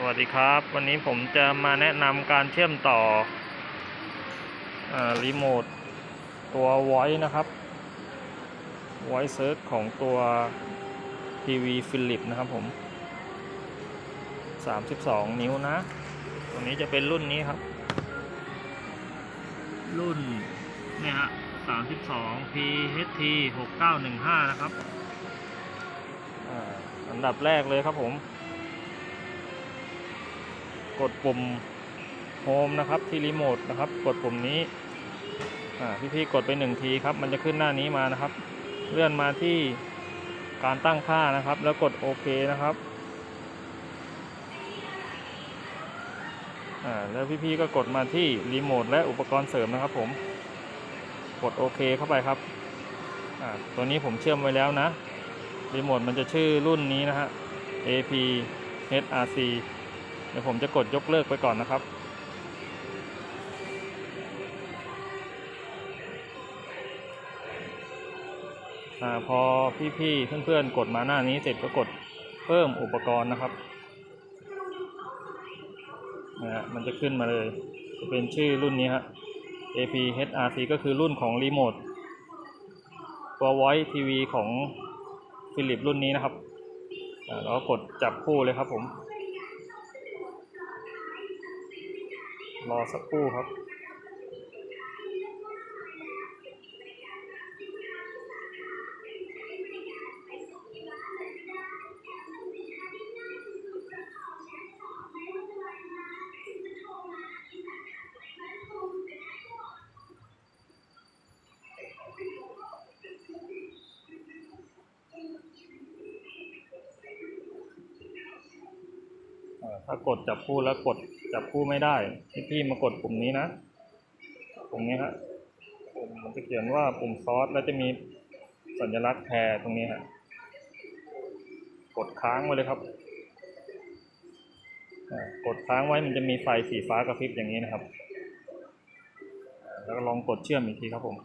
สวัสดีครับ วันนี้ผมจะมาแนะนำการเชื่อมต่ออรีโมทตัว Voice นะครับ Voice Search ของตัวทีวีฟิลิปนะครับผม 32 นิ้วนะ ตัวนี้จะเป็นรุ่นนี้ครับ รุ่นเนี่ยฮะ 32 PHT 6915 นะครับ อันดับแรกเลยครับผม กดปุ่มโฮมนะครับที่รีโมทนะครับ กดปุ่มนี้พี่ๆกดไปหนึ่งทีครับ มันจะขึ้นหน้านี้มานะครับ เลื่อนมาที่การตั้งค่านะครับ แล้วกดโอเคนะครับแล้วพี่ๆก็กดมาที่รีโมทและอุปกรณ์เสริมนะครับ ผม กดโอเคเข้าไปครับตัวนี้ผมเชื่อมไว้แล้วนะรีโมทมันจะชื่อรุ่นนี้นะฮะ AP HRC เดี๋ยวผมจะกดยกเลิกไปก่อนนะครับ อพอพี่ๆเพื่อนๆกดมาหน้านี้เสร็จก็กดเพิ่มอุปกรณ์นะครับนะมันจะขึ้นมาเลย จะเป็นชื่อรุ่นนี้ฮะ AP HRC ก็คือรุ่นของรีโมทตัว Voice TV ของฟิลิปรุ่นนี้นะครับอ่าแล้วก็กดจับคู่เลยครับผม รอสักครู่ครับถ้ากดจับคู่แล้วกด จับคู่ไม่ได้พี่พี่มากดปุ่มนี้นะปุ่มนี้ฮะปุ่มมันจะเขียนว่าปุ่มซอสแล้วจะมีสัญลักษณ์แพรตรงนี้ฮะกดค้างไว้เลยครับกดค้างไว้มันจะมีไฟสีฟ้ากระพริบอย่างนี้นะครับ แล้วก็ลองกดเชื่อมอีกทีครับผม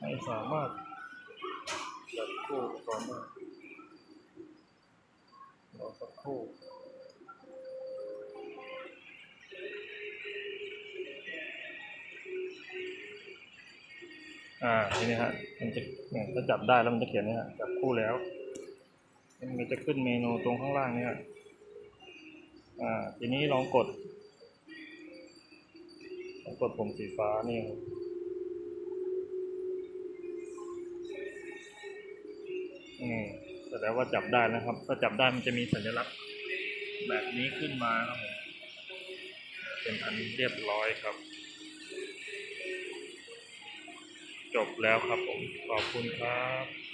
ให้สามารถจับคู่กรณ์ได้ รอสักครู่อ่าทีนี้ฮะมันจะเนี่ยถ้าจับได้แล้วมันจะเขียนนี่ฮะจับคู่แล้ว มันจะขึ้นเมนูตรงข้างล่างนี่ฮะอ่าทีนี้ลองกดลองกดปุ่มสีฟ้านี่อืม ดงว่าจับได้นะครับ ถ้าจับได้มันจะมีสัญลักษณ์แบบนี้ขึ้นมาครับผมเป็นอันเรียบร้อยครับ จบแล้วครับผม ขอบคุณครับ